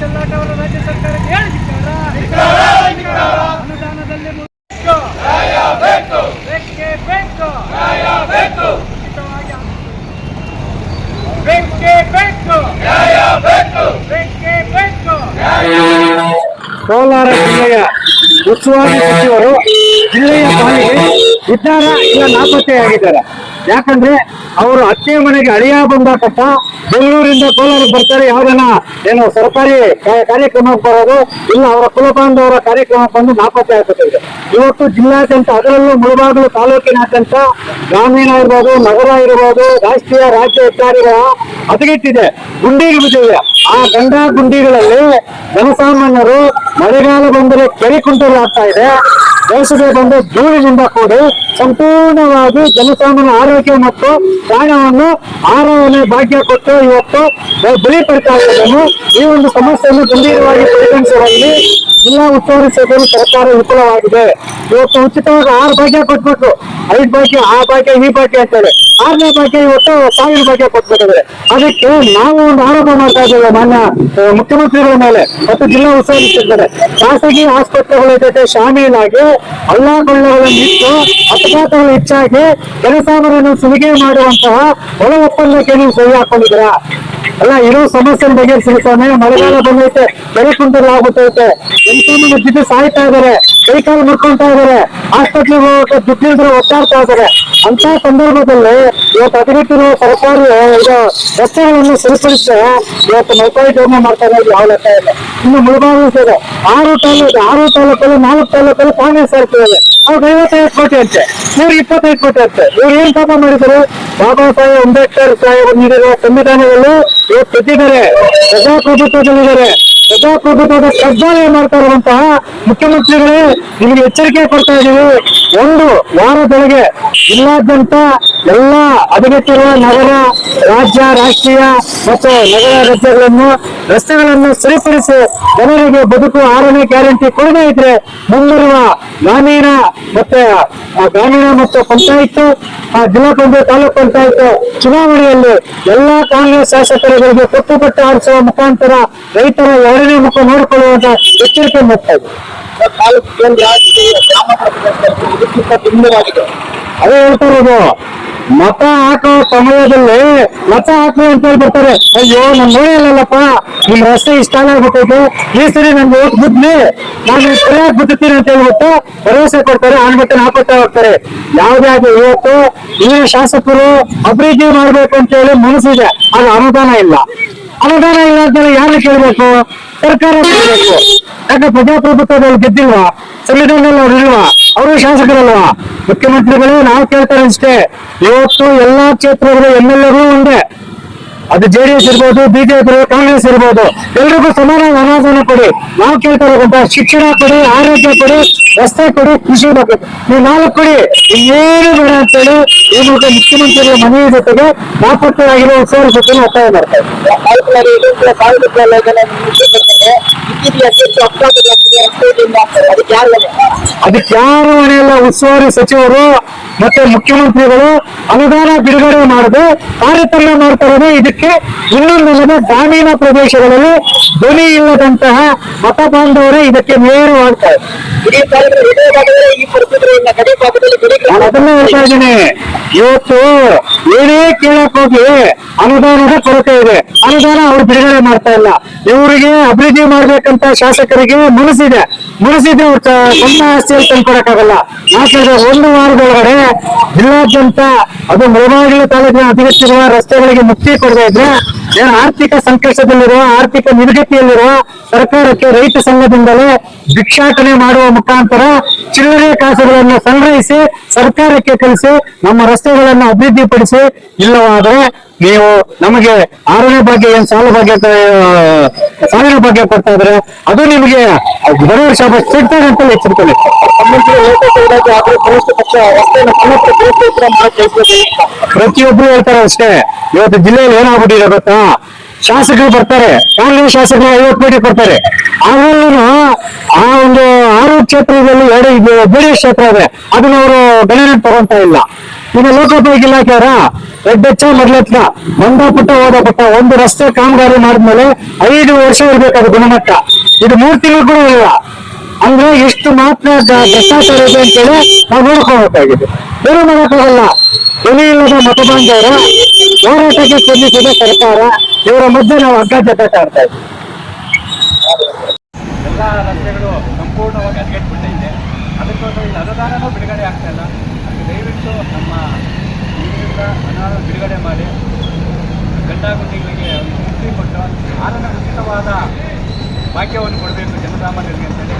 ಚೆಲ್ಲಾಟ ಅವರು ರಾಜ್ಯ ಸರ್ಕಾರಕ್ಕೆ ಅನುದಾನದಲ್ಲಿ ಕೋಲಾರ ಜಿಲ್ಲೆಯ ಉಸ್ತುವಾರಿ ಸಚಿವರು ಜಿಲ್ಲೆಯ ಪಾಲಿಗೆ ಇದ್ದಾರ ಇಲ್ಲ ನಾಪತ್ತೆಯಾಗಿದ್ದಾರೆ. ಯಾಕಂದ್ರೆ ಅವರು ಅತ್ತೆ ಮನೆಗೆ ಅಳಿಯ ಬಂದಾಕಪ್ಪ, ಬೆಂಗಳೂರಿಂದ ಕೋಲಾರಕ್ಕೆ ಬರ್ತಾರೆ ಯಾವ್ದನ ಏನು ಸರ್ಕಾರಿ ಕಾರ್ಯಕ್ರಮಕ್ಕೆ ಬರೋದು, ಇಲ್ಲ ಅವರ ಕುಲಬಾಂಧವರ ಕಾರ್ಯಕ್ರಮ ಬಂದು ನಾಪತ್ತೆ ಆಗುತ್ತೆ ಇವತ್ತು ಜಿಲ್ಲಾದ್ಯಂತ ಅದರಲ್ಲೂ ಮುಳಬಾಗಿಲು ತಾಲೂಕಿನಾದ್ಯಂತ ಗ್ರಾಮೀಣ ಇರ್ಬೋದು, ನಗರ ಇರ್ಬೋದು, ರಾಷ್ಟ್ರೀಯ ರಾಜ್ಯ ಹೆದ್ದಾರಿಗಳ ಹದಗೆಟ್ಟಿದೆ. ಗುಂಡಿಗೆ ಬಿದ್ದಿದೆ. ಆ ಗಂಡ ಗುಂಡಿಗಳಲ್ಲಿ ಜನಸಾಮಾನ್ಯರು ಮಳೆಗಾಲ ಬಂದರೆ ಕೆರೆ ಕುಂಟಲಾಗ್ತಾ ಇದೆ. ಬೇಸಿಗೆ ಬಂದು ಧೂಳಿನಿಂದ ಕೂಡಿ ಸಂಪೂರ್ಣವಾಗಿ ಜನಸಾಮಾನ್ಯ ಆರೋಗ್ಯ ಮತ್ತು ಪ್ರಾಣವನ್ನು ಆರೋಗ್ಯ ಭಾಗ್ಯ ಕೊಟ್ಟು ಇವತ್ತು ಬಲಿ ಪಡ್ತಾ ಇರೋದನ್ನು ಈ ಒಂದು ಸಮಸ್ಯೆಯನ್ನು ಗಂಭೀರವಾಗಿ ಪರಿಗಣಿಸುವಲ್ಲಿ ಜಿಲ್ಲಾ ಉಸ್ತುವಾರಿ ಸಭೆಯಲ್ಲಿ ಸರ್ಕಾರ ವಿಫಲವಾಗಿದೆ. ಇವತ್ತು ಉಚಿತವಾಗಿ ಆರು ಭಾಗ್ಯ ಕೊಟ್ಬೇಕು ಐದು ಭಾಗ್ಯ, ಆ ಭಾಗ್ಯ, ಈ ಭಾಗ್ಯ ಅಂತೇಳಿ. ಆರನೇ ಭಾಗ್ಯ ಇವತ್ತು ಸಾವಿರ ಭಾಗ್ಯ ಕೊಟ್ಬಿಟ್ಟಿದ್ದಾರೆ ಅದಕ್ಕೆ ನಾವು ಒಂದು ಆರೋಪ ಮಾಡ್ತಾ ಇದ್ದೇವೆ ಮಾನ್ಯ ಮುಖ್ಯಮಂತ್ರಿಗಳ ಮೇಲೆ ಮತ್ತು ಜಿಲ್ಲಾ ಉಸ್ತುವಾರಿ ಖಾಸಗಿ ಆಸ್ಪತ್ರೆಗಳ ಜೊತೆ ಶಾಮೀಲಾಗಿ ಇಟ್ಟು ಅಪಘಾತಗಳು ಹೆಚ್ಚಾಗಿ ಜನಸಾಮಾನ್ಯರನ್ನು ಸುಲಿಗೆ ಮಾಡುವಂತಹ ಒಳ ಒಪ್ಪಂದಕ್ಕೆ ನೀವು ಸಹಿ ಹಾಕೊಂಡಿದ್ದೀರಾ? ಅಲ್ಲ ಇರೋ ಸಮಸ್ಯೆ ಬಗೆಹರಿಸಿರ್ತಾನೆ ಮಳೆಗಾಲ ಬಂದೈತೆ ಬೆಳೆ ಕುಂಟಲಾಗುತ್ತೈತೆ ಜನಸಾಮಾನ್ಯ ಬಿದ್ದು ಸಾಯ್ತಾ ಕೈಕಾಲು ಮುರ್ಕೊಂತಾ ಇದಾರೆ ಆಸ್ಪತ್ರೆಗೆ ಹೋಗಕ್ಕೆ ದುಡ್ಡಿಲ್ದ್ರೆ ಒತ್ತಾಡ್ತಾ ಅಂತ ಸಂದರ್ಭದಲ್ಲಿ ಇವತ್ತು ಹದಿನೆಟ್ಟಿರುವ ಸರ್ಕಾರಿ ಇದು ರಸ್ತೆಗಳನ್ನು ಸರಿಪಡಿಸಿ ಇವತ್ತು ನೌಕರೀಕರಣ ಮಾಡ್ತಾ ಇದ್ದಾರೆ ಯಾವ ಲೆಕ್ಕ ಇಲ್ಲ. ಇನ್ನು ಮುಳುಬಾಗಿಲು ಇದೆ. ಆರು ತಾಲೂಕು, ಆರು ತಾಲೂಕಲ್ಲಿ, ನಾಲ್ಕು ತಾಲೂಕಲ್ಲಿ ಕಾಂಗ್ರೆಸ್ ಸರ್ಕಾರ ಅವ್ರಿಗೆ ಐವತ್ತೈದು ಕೋಟಿ ಅಂತೆ. ಇವ್ರು ಇಪ್ಪತ್ತೈದು ಕೋಟಿ ಅಂತೆ. ಇವ್ರು ಏನ್ ಪಾಪ ಮಾಡಿದ್ರು? ಬಾಬಾ ಸಾಹೇಬ್ ಅಂಬೇಡ್ಕರ್ ಸಾಹೇಬ್ ನೀಡಿರುವ ಸಂವಿಧಾನದಲ್ಲಿ ಇವತ್ತು ಪ್ರತಿದ್ದಾರೆ ಪ್ರಜಾಪ್ರಭುತ್ವದಲ್ಲಿದ್ದಾರೆ. ಪ್ರಜಾಪ್ರಭುತ್ವದ ಕಡ್ಡಾಯ ಮಾಡ್ತಾ ಇರುವಂತಹ ಮುಖ್ಯಮಂತ್ರಿಗಳೇ ನಿಮಗೆ ಎಚ್ಚರಿಕೆ ಕೊಡ್ತಾ ಇದ್ದೀವಿ. ಒಂದು ವಾರದೊಳಗೆ ಜಿಲ್ಲಾದ್ಯಂತ ಎಲ್ಲ ಹದಗೆಟ್ಟಿರುವ ನಗರ, ರಾಜ್ಯ, ರಾಷ್ಟ್ರೀಯ ಮತ್ತು ನಗರ ರಸ್ತೆಗಳನ್ನು ರಸ್ತೆಗಳನ್ನು ಸರಿಪಡಿಸಿ ಜನರಿಗೆ ಬದುಕು ಆರನೇ ಗ್ಯಾರಂಟಿ ಕೊಡದೇ ಇದ್ರೆ ಮುಂಬರುವ ಗ್ರಾಮೀಣ ಮತ್ತೆ ಗ್ರಾಮೀಣ ಮತ್ತು ಪಂಚಾಯತ್ ಜಿಲ್ಲಾ ಪಂಚಾಯತ್, ತಾಲೂಕ್ ಪಂಚಾಯತ್ ಚುನಾವಣೆಯಲ್ಲಿ ಎಲ್ಲಾ ಕಾಂಗ್ರೆಸ್ ಶಾಸಕರುಗಳಿಗೆ ಕಟ್ಟುಪಟ್ಟ ಆರಿಸುವ ಮುಖಾಂತರ ರೈತರ ಮುಖ ನೋಡಿಕೊಳ್ಳುವಂತ ಎಚ್ಚರಿಕೆ ಮಾಡ್ತಾ ಇದೆ. ತಾಲೂಕು ಕೇಂದ್ರ ಇದಕ್ಕಿಂತ ಭಿನ್ನವಾಗಿದೆ. ಅದೇ ಹೇಳ್ತಾ ಇರೋದು ಮತ ಹಾಕೋ ಸಮಯದಲ್ಲಿ ಮತ ಹಾಕಿ ಅಂತ ಹೇಳಿ ಬರ್ತಾರೆ ಅಯ್ಯೋ ನಮ್ ನೋಡಲ್ಲಪ್ಪ ನಿಮ್ ರಸ್ತೆ ಇಷ್ಟ ಆಗ್ಬಿಟ್ಟು ಈ ಸರಿ ನನ್ಗೆ ಓಟ್ ಬುದ್ಲಿ ನಾನು ಸರಿಯಾಗಿ ಬದುಕ್ತೀನಿ ಅಂತ ಹೇಳ್ಬಿಟ್ಟು ಭರವಸೆ ಕೊಡ್ತಾರೆ ಆನ್ಬಿಟ್ಟು ಹಾಕೋತಾ ಹೋಗ್ತಾರೆ. ಯಾವ್ದೇ ಆಗಿ ಇವತ್ತು ಈ ಶಾಸಕರು ಅಭಿವೃದ್ಧಿ ಮಾಡ್ಬೇಕು ಅಂತ ಹೇಳಿ ಮನಸ್ಸಿದೆ. ಅದು ಅನುದಾನ ಇಲ್ಲ. ಅನುದಾನ ಇಲ್ಲ ಅಂತ ಯಾರು ಯಾರನ್ನ ಕೇಳ್ಬೇಕು? ಸರ್ಕಾರ ಕೇಳಬೇಕು. ಯಾಕೆ ಪ್ರಜಾಪ್ರಭುತ್ವದಲ್ಲಿ ಗೆದ್ದಿಲ್ವಾ? ಸಂವಿಧಾನದಲ್ಲಿ ಅವ್ರು ಇಲ್ವಾ? ಅವರು ಶಾಸಕರಲ್ವಾ? ಮುಖ್ಯಮಂತ್ರಿಗಳು ನಾವು ಕೇಳ್ತಾರೆ ಅಷ್ಟೇ. ಇವತ್ತು ಎಲ್ಲಾ ಕ್ಷೇತ್ರಗಳು ಎಂ ಎಲ್ ಎಗಳು ಒಂದೇ. ಅದು ಜೆ ಡಿ ಎಸ್ ಇರ್ಬೋದು ಬಿಜೆಪಿ ಕಾಂಗ್ರೆಸ್ ಇರ್ಬೋದು. ಎಲ್ರಿಗೂ ಸಮಾನ ಅನಾದಾನ ಕೊಡಿ. ನಾವು ಕೇಳ್ತಾ ಶಿಕ್ಷಣ ಕೊಡಿ, ಆರೋಗ್ಯ ಕೊಡಿ, ರಸ್ತೆ ಕೊಡಿ, ಕೃಷಿ ಬಗ್ಗೆ. ನೀವು ನಾಲ್ಕು ಕೊಡಿ. ಏನು ಬೇಡ ಅಂತೇಳಿ ಈ ಮೂಲಕ ಮುಖ್ಯಮಂತ್ರಿಗಳ ಮನೆಯ ಜೊತೆಗೆ ನಾಪತ್ತೆಯಾಗಿರುವ ಉತ್ಸವ ಜೊತೆ ಒತ್ತಾಯ ಆಗ್ತದೆ ಅದಕ್ಕೆ ಯಾರು ಮನೆಯಲ್ಲ ಉಸ್ತುವಾರಿ ಸಚಿವರು ಮತ್ತೆ ಮುಖ್ಯಮಂತ್ರಿಗಳು ಅನುದಾನ ಬಿಡುಗಡೆ ಮಾಡದೆ ಕಾರ್ಯಕ್ರಮ ಮಾಡ್ತಾರೆ ಇದಕ್ಕೆ ಇನ್ನೊಂದು ಗ್ರಾಮೀಣ ಪ್ರದೇಶಗಳಲ್ಲಿ ಧ್ವನಿ ಇಲ್ಲದಂತಹ ಮತ ಬಾಂಧವರೇ ಇದಕ್ಕೆ ಮೇರು ಆಗ್ತಾರೆ. ಅದನ್ನೇ ಹೇಳ್ತಾ ಇದ್ದೀನಿ. ಇವತ್ತು ಏನೇ ಕೇಳಕ್ ಹೋಗಿ ಅನುದಾನದ ಕೊರತೆ ಇದೆ. ಅನುದಾನ ಅವ್ರು ಬಿಡುಗಡೆ ಮಾಡ್ತಾ ಇಲ್ಲ. ಇವರಿಗೆ ಅಭಿವೃದ್ಧಿ ಮಾಡ್ಬೇಕಂತ ಶಾಸಕರಿಗೆ ಮನಸ್ಸಿದೆ. ಮನಸ್ಸಿದ್ರೆ ಅವ್ರ ಸ್ವಂತ ಆಸ್ತಿಯಲ್ಲಿ ತಂದ್ಕೊಡಕ್ಕಾಗಲ್ಲ. ಯಾಕಂದ್ರೆ ಒಂದು ವಾರದೊಳಗಡೆ ಜಿಲ್ಲಾದ್ಯಂತ ಅದು ಮುಳಬಾಗಿಲು ತಾಲೂಕಿನ ಅಭಿವೃದ್ಧಿ ರಸ್ತೆಗಳಿಗೆ ಮುಕ್ತಿ ಕೊಡದೇ ಇದ್ರೆ ಆರ್ಥಿಕ ಸಂಕಷ್ಟದಲ್ಲಿರುವ, ಆರ್ಥಿಕ ನಿರ್ಗತಿಯಲ್ಲಿರುವ ಸರ್ಕಾರಕ್ಕೆ ರೈತ ಸಂಘದಿಂದಲೇ ಭಿಕ್ಷಾಟನೆ ಮಾಡುವ ಮುಖಾಂತರ ಚಿಲ್ಲರೆ ಕಾಸುಗಳನ್ನು ಸಂಗ್ರಹಿಸಿ, ಸರ್ಕಾರಕ್ಕೆ ಕಲಿಸಿ, ನಮ್ಮ ರಸ್ತೆಗಳನ್ನು ಅಭಿವೃದ್ಧಿಪಡಿಸಿ, ಇಲ್ಲವಾದರೆ ನೀವು ನಮಗೆ ಆರನೇ ಬಗ್ಗೆ ಏನ್ ಸಾಲ ಭಾಗ್ಯ ಸಾಲಿನ ಭಾಗ್ಯ ಬಗ್ಗೆ ಕೊಡ್ತಾ ಇದ್ರೆ ಅದು ನಿಮಗೆ ಶಾಪ ಸಿಗ್ತದೆ ಅಂತ ಎಚ್ಚರಿಕೆ ಮಾಡಿ ಪ್ರತಿಯೊಬ್ರು ಹೇಳ್ತಾರೆ ಅಷ್ಟೇ. ಇವತ್ತು ಜಿಲ್ಲೆಯಲ್ಲಿ ಏನಾಗ್ಬಿಟ್ಟಿದೆ ಗೊತ್ತಾ? ಶಾಸಕರು ಬರ್ತಾರೆ. ಕಾಂಗ್ರೆಸ್ ಶಾಸಕರು ಐವತ್ತು ಕೋಟಿ ಕೊಡ್ತಾರೆ ಆದ್ರೂ ಆ ಒಂದು ಆರು ಕ್ಷೇತ್ರದಲ್ಲಿ ಎರಡು ಜೆಡಿಎಸ್ ಕ್ಷೇತ್ರ ಇದೆ. ಅದನ್ನ ಅವರು ಗಣನೆ ತಗೊಂತ ಇಲ್ಲ. ಇನ್ನು ಲೋಕೋಪಯೋಗಿ ಇಲಾಖೆಯವರ ಎಡ್ಡಚ್ಚ ಪುಟ್ಟ ಹೋದ ಪುಟ್ಟ, ಒಂದು ರಸ್ತೆ ಕಾಮಗಾರಿ ಮಾಡಿದ್ಮೇಲೆ ಐದು ವರ್ಷ ಇರ್ಬೇಕು ಗುಣಮಟ್ಟ. ಇದು ಮೂರ್ ತಿಂಗಳು ಇಲ್ಲ ಅಂದ್ರೆ ಎಷ್ಟು ಮಾತ್ರ ಭ್ರಷ್ಟಾಚಾರ ಇದೆ ಅಂತೇಳಿ ನಾವು ನೋಡ್ಕೋಬೇಕಾಗಿದೆ ಏನು ಮಾಡೋಕ್ಕಾಗಲ್ಲ. ಬೆಲೆ ಇಲ್ಲದ ಮತಬಾಂಧವರ ಹೋರಾಟಕ್ಕೆ ಸ್ಪಂದಿಸಿದ ಸರ್ಕಾರ, ಇವರ ಮಧ್ಯೆ ನಾವು ಅಗ್ಗ ಜಟಾಟ ಆಡ್ತಾ ರಸ್ತೆಗಳು ಸಂಪೂರ್ಣವಾಗಿ ಅದಕ್ಕೋಸ್ಕರ ಇಲ್ಲಿ ಅನುದಾನನೂ ಬಿಡುಗಡೆ ಆಗ್ತಾ ಇಲ್ಲ. ದಯವಿಟ್ಟು ನಮ್ಮ ನೀರಿಂದ ಹಣ ಬಿಡುಗಡೆ ಮಾಡಿ ಗಂಡ ಗುಂಡಿಗಳಿಗೆ ಮುಕ್ತಿ ಕೊಟ್ಟು ಆನಂದ ಉಚಿತವಾದ ಭಾಗ್ಯವನ್ನು ಕೊಡಬೇಕು ಜನಸಾಮಾನ್ಯರಿಗೆ ಅಂತೇಳಿ